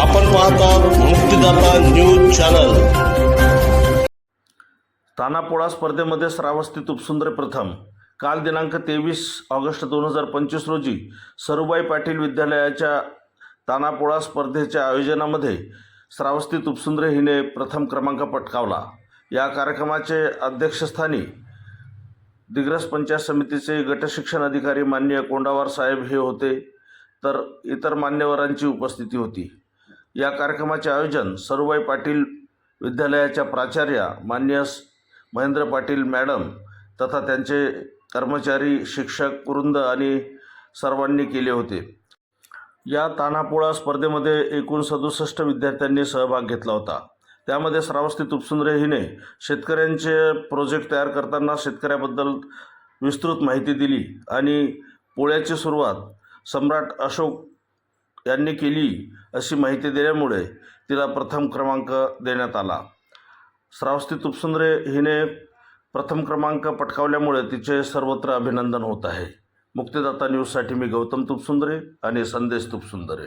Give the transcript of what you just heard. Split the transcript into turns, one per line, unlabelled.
आपण पाहतात मुक्तिदाता न्यूज चॅनल.
तानापोळा स्पर्धेमध्ये श्रावस्ती तुपसुंदर प्रथम. काल दिनांक तेवीस ऑगस्ट दोन हजार पंचवीस रोजी सरुबाई पाटील विद्यालयाच्या तानापोळा स्पर्धेच्या आयोजनामध्ये श्रावस्ती तुपसुंदर हिने प्रथम क्रमांक पटकावला. या कार्यक्रमाचे अध्यक्षस्थानी दिग्रस पंचायत समितीचे गटशिक्षण अधिकारी मान्य कोंडावार साहेब हे होते तर इतर मान्यवरांची उपस्थिती होती. या कार्यक्रमाचे आयोजन सरुबाई पाटील विद्यालयाच्या प्राचार्या मान्य महेंद्र पाटील मॅडम तथा त्यांचे कर्मचारी शिक्षक वृंद आणि सर्वांनी केले होते. या तानापोळा स्पर्धेमध्ये एकूण सदुसष्ट विद्यार्थ्यांनी सहभाग घेतला होता. त्यामध्ये श्रावस्ती तुपसुंदरे हिने शेतकऱ्यांचे प्रोजेक्ट तयार करताना शेतकऱ्याबद्दल विस्तृत माहिती दिली आणि पोळ्याची सुरुवात सम्राट अशोक यांनी केली अशी माहिती दिल्यामुळे तिला प्रथम क्रमांक देण्यात आला. श्रावस्ती तुपसुंदरे हिने प्रथम क्रमांक पटकावल्यामुळे तिचे सर्वत्र अभिनंदन होत आहे. मुक्तिदाता न्यूजसाठी मी गौतम तुपसुंदरे आणि संदेश तुपसुंदरे.